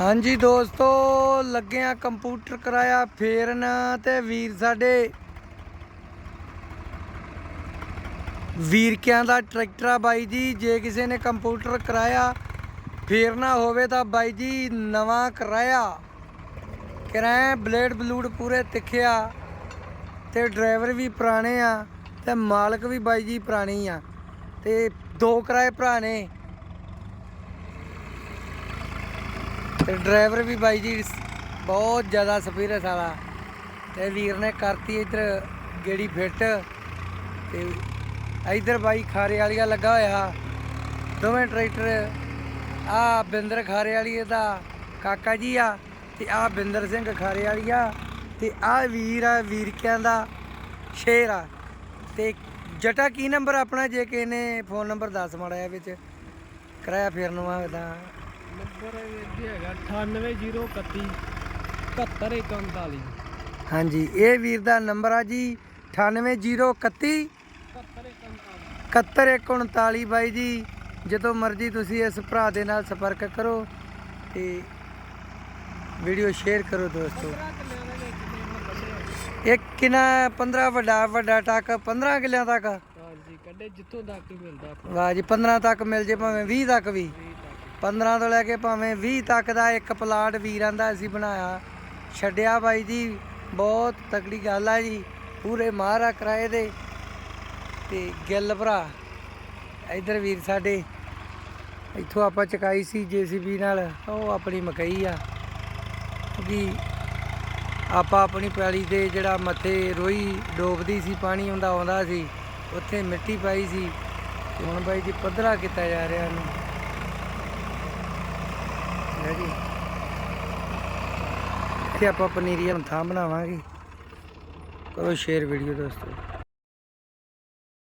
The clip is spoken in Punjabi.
ਹਾਂਜੀ ਦੋਸਤੋ ਲੱਗਿਆ ਕੰਪਿਊਟਰ ਕਰਾਇਆ ਫੇਰਨ ਤੇ ਵੀਰ ਸਾਡੇ। ਵੀਰਕਿਆਂ ਦਾ ਟਰੈਕਟਰ ਆ ਬਾਈ ਜੀ, ਜੇ ਕਿਸੇ ਨੇ ਕੰਪਿਊਟਰ ਕਰਾਇਆ ਫੇਰਨਾ ਹੋਵੇ ਤਾਂ ਬਾਈ ਜੀ ਨਵਾਂ ਕਰਾਇਆ। ਕਿਰਾਇਆ ਬਲੇਡ ਬਲੂਡ ਪੂਰੇ ਤਿੱਖਿਆ ਤੇ ਡਰਾਈਵਰ ਵੀ ਪੁਰਾਣੇ ਆ ਤੇ ਮਾਲਕ ਵੀ ਬਾਈ ਜੀ ਪੁਰਾਣੀ ਆ ਤੇ ਦੋ ਕਿਰਾਏ ਭਰਾ ਨੇ। ਤੇ ਡਰਾਈਵਰ ਵੀ ਬਾਈ ਜੀ ਬਹੁਤ ਜ਼ਿਆਦਾ ਸਪੀਰੀਅਸ ਵਾਲਾ ਤੇ ਵੀਰ ਨੇ ਕਰਤੀ ਇੱਧਰ ਗੇੜੀ ਫਿੱਟ ਤੇ ਇੱਧਰ ਬਾਈ ਖਾਰੇ ਵਾਲੀਆ ਲੱਗਾ ਹੋਇਆ। ਦੋਵੇਂ ਟਰੈਕਟਰ, ਆ ਬਿੰਦਰ ਖਾਰੇ ਵਾਲੀਏ ਦਾ ਕਾਕਾ ਜੀ ਆ ਤੇ ਆ ਬਿੰਦਰ ਸਿੰਘ ਖਾਰੇ ਵਾਲੀਆ ਆ ਤੇ ਆ ਵੀਰ ਆ, ਵੀਰਕਿਆਂ ਦਾ ਸ਼ੇਰ ਆ। ਤੇ ਜਟਾ ਕੀ ਨੰਬਰ ਆਪਣਾ ਜੇ ਕਿਸੇ ਨੇ ਫੋਨ ਨੰਬਰ ਦੱਸ ਮਾੜਾ ਜਿਹਾ ਵਿੱਚ, ਕਿਰਾਇਆ ਫੇਰਨ ਨੂੰ ਆ ਨੰਬਰ ਇਹ ਹੈਗਾ 98031 71139 ਹਾਂਜੀ ਇਹ ਵੀਰ ਦਾ ਨੰਬਰ ਆ ਜੀ 98031 7139 ਬਾਈ ਜੀ ਜਦੋਂ ਮਰਜ਼ੀ ਤੁਸੀਂ ਇਸ ਭਰਾ ਦੇ ਨਾਲ ਸੰਪਰਕ ਕਰੋ ਤੇ ਵੀਡੀਓ ਸ਼ੇਅਰ ਕਰੋ ਦੋਸਤੋ। ਇੱਕ ਕਿਨਾ 15 ਵੱਡਾ ਵੱਡਾ ਟੱਕ 15 ਕਿੱਲਿਆਂ ਤੱਕ? ਹਾਂਜੀ ਕੱਢੇ ਜਿੱਥੋਂ ਤੱਕ ਮਿਲਦਾ ਵਾਹ ਜੀ 15 ਤੱਕ ਮਿਲ ਜੇ ਭਾਵੇਂ 20 ਤੱਕ ਵੀ। 15 ਤੋਂ ਲੈ ਕੇ ਭਾਵੇਂ 20 ਤੱਕ ਦਾ ਇੱਕ ਪਲਾਟ ਵੀਰਾਂ ਦਾ ਅਸੀਂ ਬਣਾਇਆ। ਛੱਡਿਆ ਬਾਈ ਜੀ, ਬਹੁਤ ਤਕੜੀ ਗੱਲ ਆ ਜੀ, ਪੂਰੇ ਮਹਾਰਾ ਕਿਰਾਏ ਦੇ। ਤੇ ਗਿੱਲ ਭਰਾ, ਇਧਰ ਵੀਰ ਸਾਡੇ, ਇੱਥੋਂ ਆਪਾਂ ਚਕਾਈ ਸੀ ਜੀਸੀਬੀ ਨਾਲ, ਉਹ ਆਪਣੀ ਮਕਈ ਆ। ਕਿਉਂਕਿ ਆਪਾਂ ਆਪਣੀ ਪੈਲੀ ਦੇ ਜਿਹੜਾ ਮੱਥੇ ਰੋਈ ਡੋਬਦੀ ਸੀ, ਪਾਣੀ ਹੁੰਦਾ ਆਉਂਦਾ ਸੀ, ਉੱਥੇ ਮਿੱਟੀ ਪਾਈ ਸੀ। ਤੇ ਹੁਣ ਬਾਈ ਜੀ ਪੱਧਰਾ ਕੀਤਾ ਜਾ ਰਿਹਾ ਇਹਨੂੰ। ਹੈ ਜੀ। ਇੱਥੇ ਆਪਾਂ ਪਨੀਰੀਆਂ ਨੂੰ ਥਾਂ ਬਣਾਵਾਂਗੇ। ਕਰੋ ਸ਼ੇਅਰ ਵੀਡੀਓ ਦੋਸਤੋ।